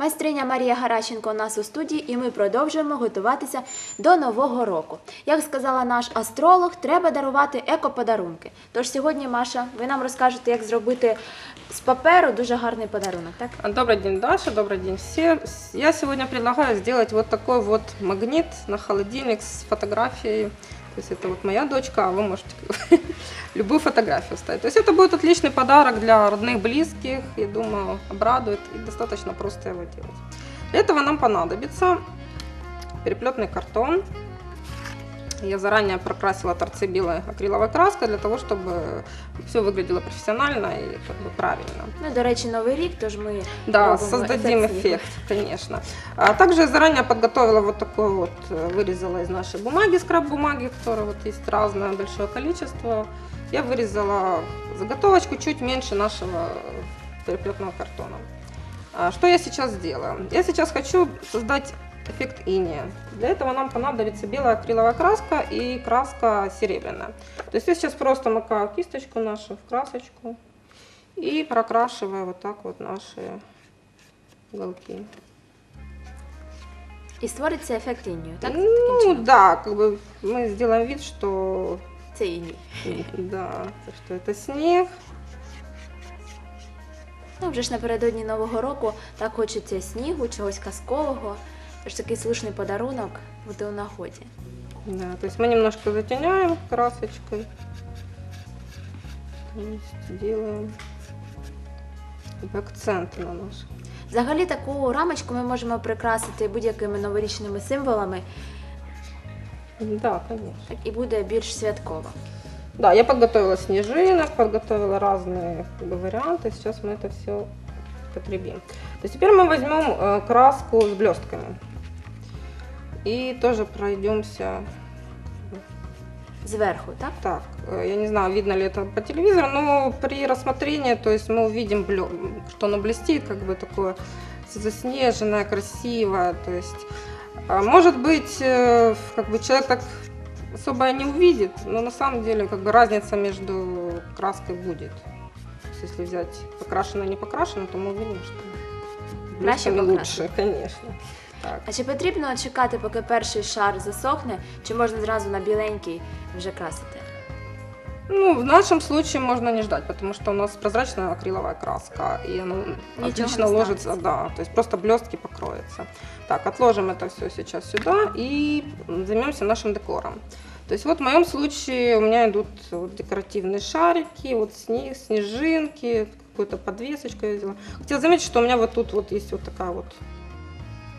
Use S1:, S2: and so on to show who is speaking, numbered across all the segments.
S1: Майстриня Марія Гаращенко у нас у студії, і ми продовжуємо готуватися до нового року. Як сказала наш астролог, треба дарувати екоподарунки. Тож сьогодні, Маша, ви нам розкажете, як зробити з паперу дуже гарний подарунок, так?
S2: Добрый день, Даша, добрый день всем. Я сегодня предлагаю сделать вот такой вот магнит на холодильник с фотографией. То есть это вот моя дочка, а вы можете любую фотографию ставить. То есть это будет отличный подарок для родных, близких, я думаю, обрадует и достаточно просто его делать. Для этого нам понадобится переплетный картон. Я заранее прокрасила торцы белой акриловой краской для того, чтобы все выглядело профессионально и как бы правильно.
S1: Ну, до речі, новий рік, тож ми
S2: Да,
S1: робимо
S2: создадим
S1: ефект снігу.
S2: эффект, конечно. А также я заранее подготовила вот такой вот, э, вырезала из нашей бумаги, скраб-бумаги, которой вот есть разное большое количество. Я вырезала заготовочку чуть меньше нашего переплетного картона. А Что я сейчас сделаю? Я сейчас хочу создать эффект иния. Для этого нам понадобится белая акриловая краска и краска серебряная. То есть я сейчас просто макаю кисточку нашу в красочку и прокрашиваю вот так вот наши уголки.
S1: І створиться ефект інію, так?
S2: ну
S1: Таким чином.
S2: да, как бы мы сделаем вид, что
S1: Це іній.
S2: да, что это снег.
S1: Ну, вже ж напередодні Нового року так хочеться снігу, чогось казкового. Тож такий слушний подарунок буде у нагоді.
S2: Да, то есть мы немножко затеняем красочкой. То есть делаем как бы акценты на наш.
S1: Взагалі таку рамочку ми можемо прикрасити будь-якими новорічними символами,
S2: Да, конечно.
S1: і буде більш святково.
S2: Да, я подготовила снежинок, подготовила разные как бы, варианты. Сейчас мы это все потребим. То есть теперь мы возьмем э, краску с блестками. И тоже пройдемся
S1: Зверху, так?
S2: так. э, Я не знаю, видно ли это по телевизору, но при рассмотрении, то есть мы увидим, блё- что оно блестит, как бы такое заснеженное, красивое. То есть, может быть, э, как бы человек так особо и не увидит, но на самом деле как бы разница между краской будет. То есть, если взять покрашенное и не покрашенное, то мы увидим, что
S1: Краще
S2: блестками
S1: покрашено.
S2: лучше, конечно. Так.
S1: А чи потрібно чекати, поки перший шар засохне, чи можна зразу на біленький вже красити?
S2: Ну, в нашем случае можно не ждать, потому что у нас прозрачная акриловая краска, и
S1: Ничего
S2: отлично ложится, да, то есть просто блестки покроются. Так, отложим это все сейчас сюда и займемся нашим декором. То есть вот в моем случае у меня идут вот декоративные шарики, вот снег, снежинки, какую-то подвесочку я взяла. Хотела заметить, что у меня вот тут вот есть вот такая вот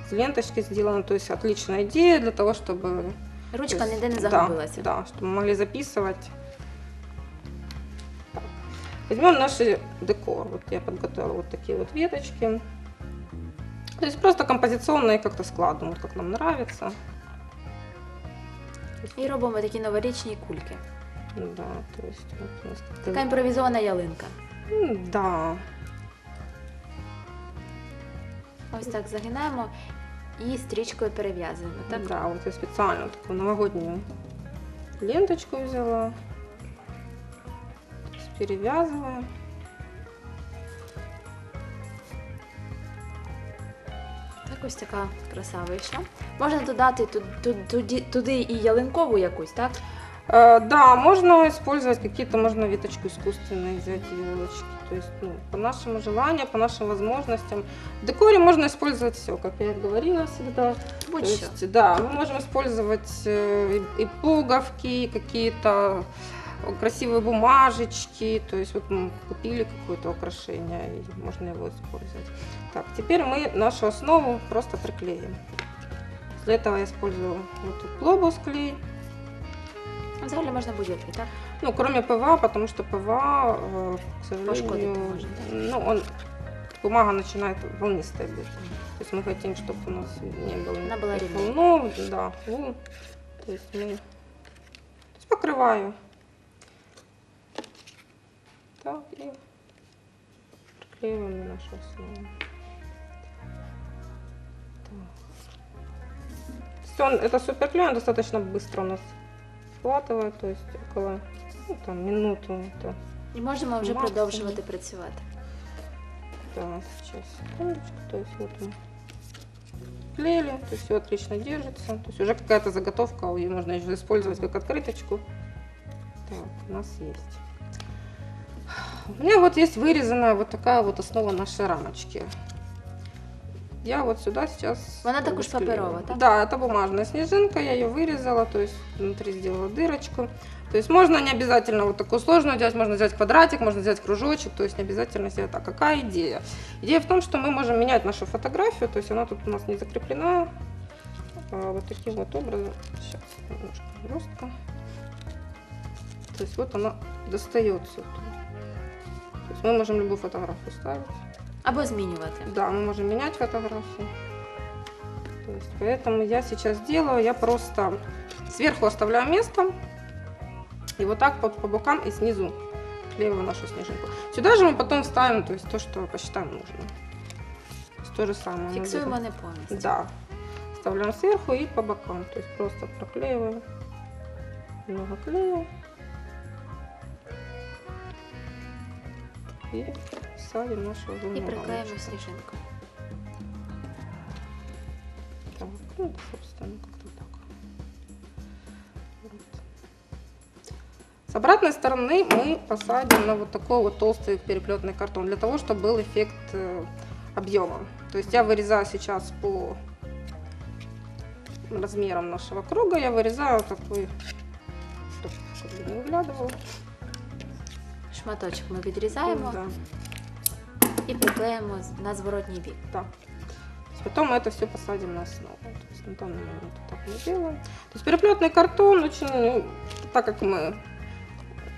S2: с ленточки сделана, то есть отличная идея для того, чтобы
S1: Ручка
S2: есть,
S1: ніде не
S2: да,
S1: загубилася.
S2: Да, чтобы мы могли записывать. Возьмем наш декор. Вот я подготовила вот такие вот веточки. То есть просто композиционные как-то складываем, вот как нам нравится.
S1: І робимо такі новорічні кульки.
S2: Ну Да, то есть вот у нас как-то-
S1: Така імпровізована ялинка.
S2: М, Да.
S1: Ось так загинаємо і стрічкою перев'язуємо. Так?
S2: Да, вот я специально такую новогоднюю ленточку взяла То есть перевязываем.
S1: Так ось така краса вийшла. Можна додати ту- ту- туди, туди і ялинкову якусь, так?
S2: Э, Да, можно использовать какие-то, можно веточку искусственные взять, елочки. То есть, ну, по нашему желанию, по нашим возможностям. В декоре можно использовать все, как я и говорила всегда. То
S1: Будь-що.
S2: есть, да, мы можем использовать э, и, и пуговки, и какие-то красивые бумажечки. То есть, вот мы купили какое-то украшение, и можно его использовать. Так, теперь мы нашу основу просто приклеим. Для этого я использую вот глобус клей.
S1: Взагалі можна будь-який, так?
S2: Ну, кроме ПВА, потому что ПВА, э, к сожалению,
S1: может, да?
S2: ну, он, бумага начинает волнистая быть. То есть мы хотим, чтобы у нас не было
S1: Она была
S2: волнов, да, волн. То есть мы то есть покрываю. Так, и приклеиваем на нашу основу. Все, это суперклей, он достаточно быстро у нас схватывает, то есть около ну, там, минуту. Это.
S1: І можемо вже
S2: Максимум.
S1: продовжувати працювати.
S2: Да, сейчас, секундочку. То есть вот мы клеили, то есть все отлично держится. То есть уже какая-то заготовка, ее можно еще использовать как открыточку. Так, у нас есть. У меня вот есть вырезанная вот такая вот основа нашей рамочки. Я вот сюда сейчас...
S1: Вона також паперова, так?
S2: Да, это бумажная снежинка, я ее вырезала, то есть внутри сделала дырочку. То есть можно не обязательно вот такую сложную делать, можно взять квадратик, можно взять кружочек, то есть не обязательно сделать так. Какая идея? Идея в том, что мы можем менять нашу фотографию, то есть она тут у нас не закреплена а, вот таким вот образом. Сейчас немножко жестко. То есть вот она достается. тут. То есть мы можем любую фотографию ставить.
S1: Або змінювати.
S2: Да, мы можем менять фотографии. То есть, поэтому я сейчас делаю, я просто сверху оставляю место и вот так по, по бокам и снизу клею нашу снежинку. Сюда же мы потом вставим, то есть то, что посчитаем нужно. То есть то же самое. мы
S1: Фіксуємо
S2: берем-
S1: не повністю.
S2: Да. Вставляем сверху и по бокам. То есть просто проклеиваем. Много клея. И садим нашу
S1: І
S2: лунную
S1: приклеїмо
S2: рамочку.
S1: сніжинку.
S2: Так, ну, это, собственно, как-то так. Вот. С обратной стороны мы посадим на вот такой вот толстый переплетный картон, для того, чтобы был эффект э, объема. То есть я вырезаю сейчас по размерам нашего круга, я вырезаю такой, чтобы как бы не выглядывал.
S1: Шматочок ми відрізаємо
S2: Да,
S1: і приклеїмо з- на зворотній бік.
S2: да. То есть Потом мы это все посадим на основу. То есть на данный момент вот так мы делаем. То есть переплетный картон очень, ну, так как мы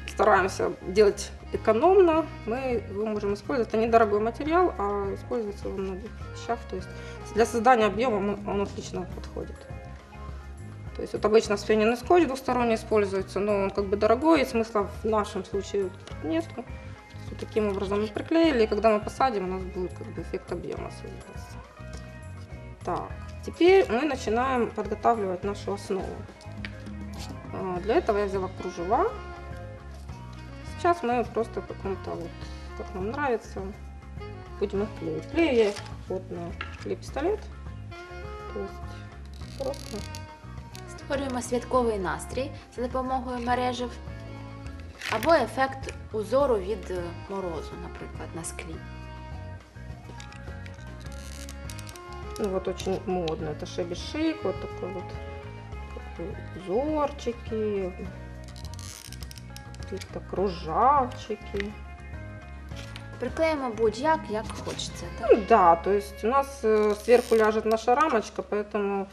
S2: стараемся делать экономно, мы его можем использовать. Это недорогой материал, а используется во многих вещах. То есть для создания объема мы- он отлично подходит. То есть вот обычно вспененный скотч двусторонний используется, но он как бы дорогой, и смысла в нашем случае нету. Вот таким образом мы приклеили, и когда мы посадим, у нас будет как бы эффект объема создаться. Так, теперь мы начинаем подготавливать нашу основу. А, Для этого я взяла кружева. Сейчас мы просто каком-то вот, как нам нравится, будем их клеить. Клею я их вот на клей-пистолет. То есть просто
S1: Створюємо святковий настрій за допомогою мережів або ефект узору від е, морозу, наприклад, на склі.
S2: Ну вот очень модно. Это шеби-шик, вот такой вот как бы узорчики, какие-то кружавчики.
S1: Приклеїмо будь-як, як хочеться. Так?
S2: Ну да, то есть у нас э, сверху ляжет наша рамочка, поэтому э,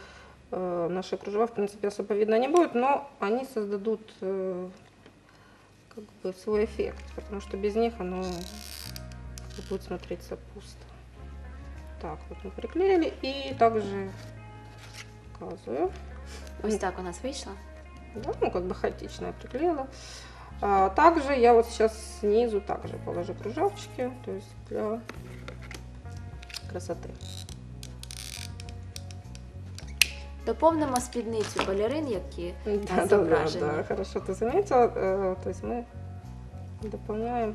S2: наши кружева, в принципе, особо видно не будет, но они создадут э, как бы свой эффект, потому что без них оно будет смотреться пусто. Так, вот мы приклеили и также показываю.
S1: Ось так у нас вийшло.
S2: Да, ну, как бы хаотично я приклеила. А, также я вот сейчас снизу также положу кружавчики, то есть для красоты.
S1: Доповнимо спідницю балерин, які
S2: Да,
S1: на
S2: да, да,
S1: зображенні.
S2: да, хорошо ты заметила. Э, То есть мы дополняем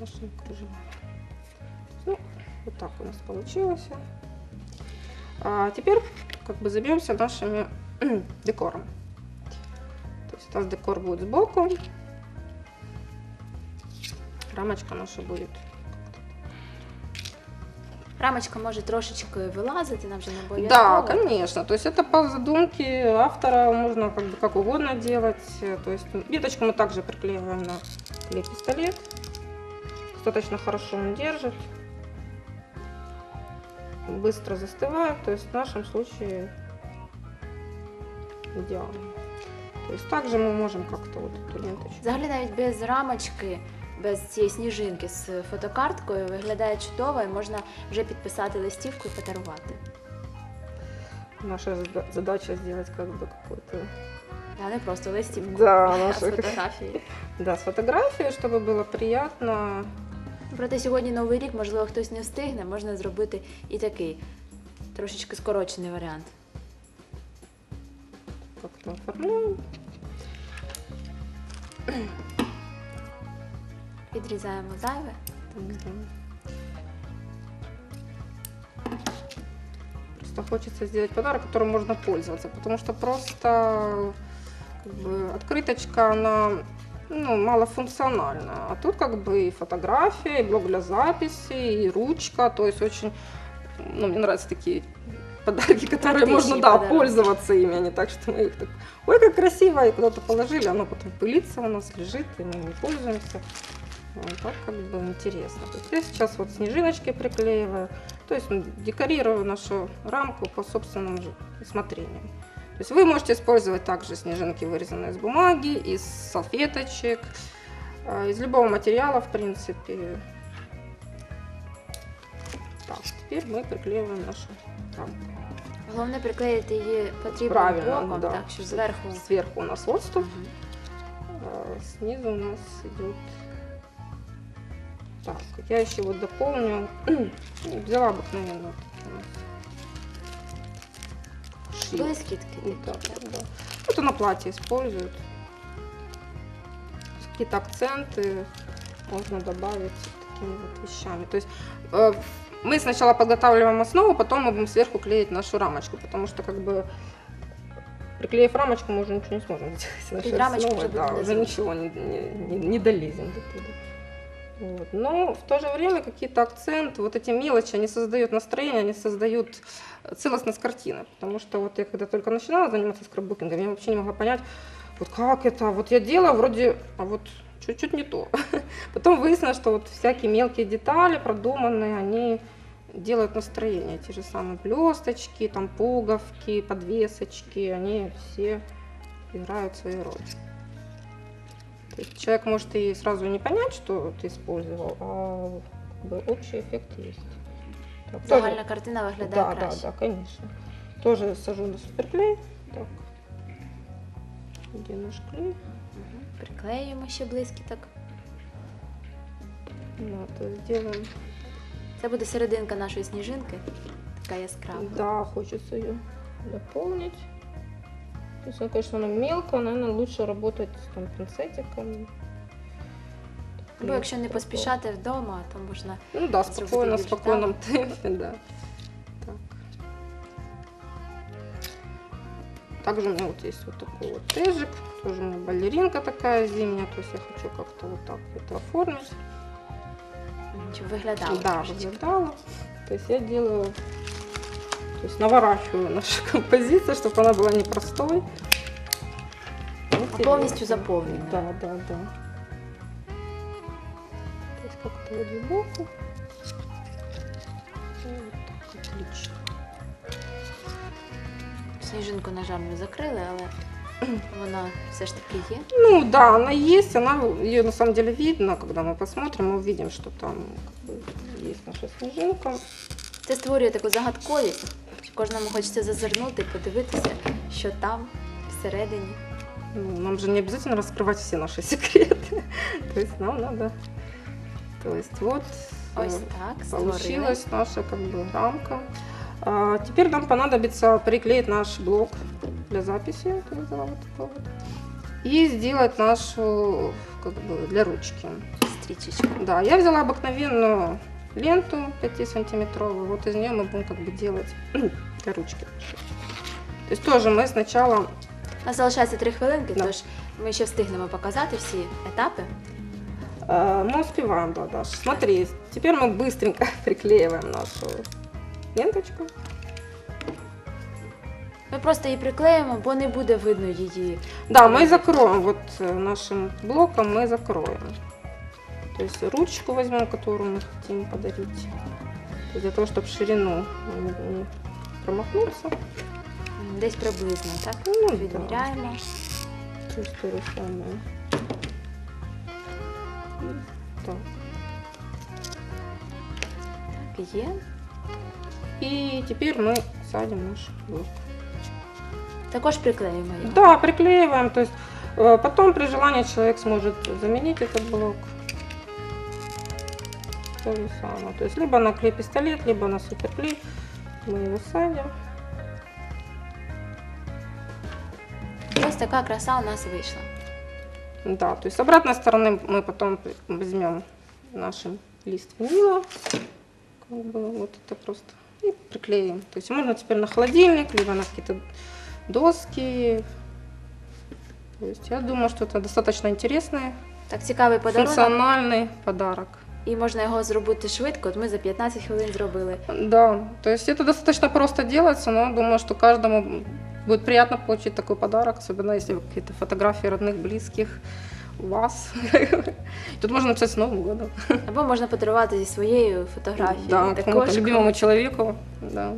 S2: нашими кружевами. Ну, вот так у нас получилось. А теперь как бы займемся нашими декором. То есть у нас декор будет сбоку. Рамочка наша будет.
S1: Рамочка може трошечки вилазити, нам вже не
S2: Да,
S1: обов'язково.
S2: конечно. То есть это по задумке автора можно как бы как угодно делать. То есть веточку мы также приклеиваем на клей-пистолет. Достаточно хорошо он держит. Быстро застывает. То есть в нашем случае идеально. То есть также мы можем как-то вот эту ленточку.
S1: Взагалі навіть без рамочки, без цієї сніжинки з фотокарткою виглядає чудово і можна вже підписати листівку і подарувати.
S2: Наша зада- задача сделать как бы какой-то
S1: А не просто листівку
S2: Да,
S1: а з
S2: наша-
S1: фотографії.
S2: да, с фотографией, чтобы было приятно.
S1: Проте сьогодні новий рік, можливо, хтось не встигне, можна зробити і такий трошечки скорочений варіант.
S2: Как-то оформляем.
S1: Відрізаємо зайве.
S2: Просто хочется сделать подарок, которым можно пользоваться, потому что просто как бы, открыточка, она ну, малофункциональна. А тут как бы и фотография, и блок для записи, и ручка, то есть очень, ну, мне нравятся такие подарки, которые можно, да,
S1: подарок.
S2: пользоваться ими, а не так, что мы их так, ой, как красиво, и куда-то положили, оно потом пылится у нас, лежит, и мы не пользуемся. Вот так как бы интересно. То есть я сейчас вот снежиночки приклеиваю, то есть м, декорирую нашу рамку по собственному же усмотрению. То есть вы можете использовать также снежинки, вырезанные из бумаги, из салфеточек, э, из любого материала, в принципе. Так, теперь мы приклеиваем нашу рамку.
S1: Головне приклеїти її потрібним
S2: Правильно,
S1: боком,
S2: да.
S1: так, щоб зверху.
S2: Сверху у нас отступ,
S1: Мгм.
S2: а снизу у нас идет. так, я еще вот дополню. Взяла обыкновенно. вот у нас шит.
S1: Блискітки такі.
S2: Да, да, да. Это на платье используют. Какие-то акценты можно добавить такими вот вещами. То есть э, мы сначала подготавливаем основу, потом мы будем сверху клеить нашу рамочку, потому что как бы приклеив рамочку, мы уже ничего не сможем сделать.
S1: Под рамочку уже
S2: да, уже ничего не, не, не- не долезем до туда. Вот. Но в то же время какие-то акценты, вот эти мелочи, они создают настроение, они создают целостность картины. Потому что вот я когда только начинала заниматься скраббукингом, я вообще не могла понять, вот как это, вот я делаю вроде, а вот чуть-чуть не то. Потом выяснилось, что вот всякие мелкие детали продуманные, они делают настроение. Те же самые блесточки, там пуговки, подвесочки, они все играют свою роль. То есть человек может и сразу не понять, что ты использовал, а как бы общий эффект есть. Так, тоже-
S1: Загальна картина виглядає
S2: да, да,
S1: краще.
S2: да, конечно. Тоже сажу на суперклей. Так. Где наш клей?
S1: Мгм. Приклеюємо ще блискіток.
S2: Да, то сделаем.
S1: Це буде серединка нашої сніжинки, така яскрава.
S2: Да, хочется ее дополнить. То есть, ну, конечно, она мелко, наверное, лучше работать с там, пинцетиком.
S1: Якщо не поспішати вдома, то можна
S2: Ну да, в
S1: більш
S2: спокойном темпе, да. Так. Также у меня вот есть вот такой вот тежик, тоже у меня балеринка такая зимняя, то есть я хочу как-то вот так это оформить.
S1: щоб виглядало.
S2: да,
S1: трошечки.
S2: выглядала. То есть я делаю, то есть наворачиваю нашу композицию, чтобы она была непростой.
S1: А повністю заповнена.
S2: Да, да, да. То есть как-то вот сбоку. И вот так, отлично.
S1: Сніжинку, на жаль, ми закрили, але вона все ж таки є.
S2: Ну да, она есть, она ее на самом деле видно, когда мы посмотрим, мы увидим, что там как бы, есть наша снежинка.
S1: Це створює таку загадковість, що кожному хочеться зазирнути, подивитися, що там всередині.
S2: Ну, нам же не обязательно раскрывать все наши секреты. То есть нам надо. То есть вот э,
S1: Ось так, створили.
S2: получилась наша как бы рамка. А, теперь нам понадобится приклеить наш блок для записи, это я взяла вот такой вот, и сделать нашу как бы для ручки.
S1: Стрічечку.
S2: Да, я взяла обыкновенную ленту 5 сантиметровую, вот из нее мы будем как бы делать для ручки. То есть тоже мы сначала
S1: У нас залишається три хвилинки,
S2: Да.
S1: тож ми ще встигнемо показати всі етапи.
S2: Э, Мы успеваем, да, Даша. Смотри, теперь мы быстренько приклеиваем нашу ленточку.
S1: Ми просто її приклеїмо, бо не буде видно її.
S2: Да, мы закроем, вот э, нашим блоком мы закроем. То есть ручку возьмем, которую мы хотим подарить. То есть Для того, чтобы ширину не, не промахнуться.
S1: М, Десь приблизно, так?
S2: Ну, да.
S1: Відміряємо.
S2: То есть то же самое. Так.
S1: Так, є.
S2: И теперь мы садим наш блок.
S1: Також приклеїмо його.
S2: Да, приклеиваем. То есть э, потом при желании человек сможет заменить этот блок. То же самое. То есть либо на клей пистолет, либо на суперклей. Мы его садим.
S1: Ось така краса у нас вийшла.
S2: Да, то есть с обратной стороны мы потом возьмем наш лист винила. Как бы вот это просто и приклеим. То есть можно теперь на холодильник, либо на какие-то доски. То есть я думаю, что это достаточно интересный,
S1: Так цікавий подарунок,
S2: функциональный подарок.
S1: і можна його зробити швидко. От ми за 15 хвилин зробили.
S2: Да, то есть это достаточно просто делается, но думаю, что каждому будет приятно получить такой подарок, особенно если какие-то фотографии родных, близких у вас. Тут можно написать с Новым годом.
S1: Або можна подарувати зі своєю фотографією.
S2: Да,
S1: Також
S2: кому-то любимому человеку. Да.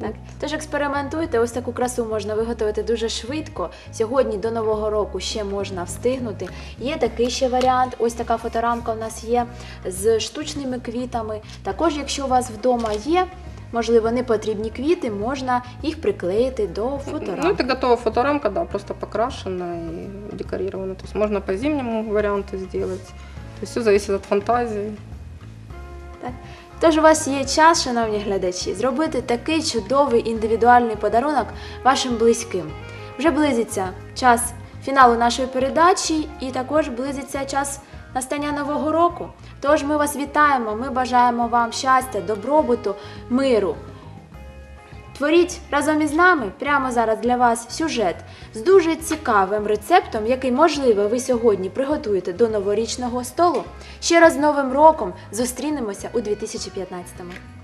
S1: Так. Тож експериментуйте, ось таку красу можна виготовити дуже швидко. Сьогодні до Нового року ще можна встигнути. Є такий ще варіант. Ось така фоторамка у нас є з штучними квітами. Також, якщо у вас вдома є, можливо, не потрібні квіти, можна їх приклеїти до
S2: Ну,
S1: фоторамки.
S2: это готовая фоторамка, да, просто покрашена и декорирована. То есть можно по зимнему варианту сделать. То есть все зависит от фантазии.
S1: Так. Тож у вас є час, шановні глядачі, зробити такий чудовий індивідуальний подарунок вашим близьким. Вже близиться час фіналу нашої передачі, і також близиться час настання нового року. Тож ми вас вітаємо, ми бажаємо вам щастя, добробуту, миру. Творіть разом із нами прямо зараз для вас сюжет з дуже цікавим рецептом, який, можливо, ви сьогодні приготуєте до новорічного столу. Ще раз з Новим роком зустрінемося у 2015-му.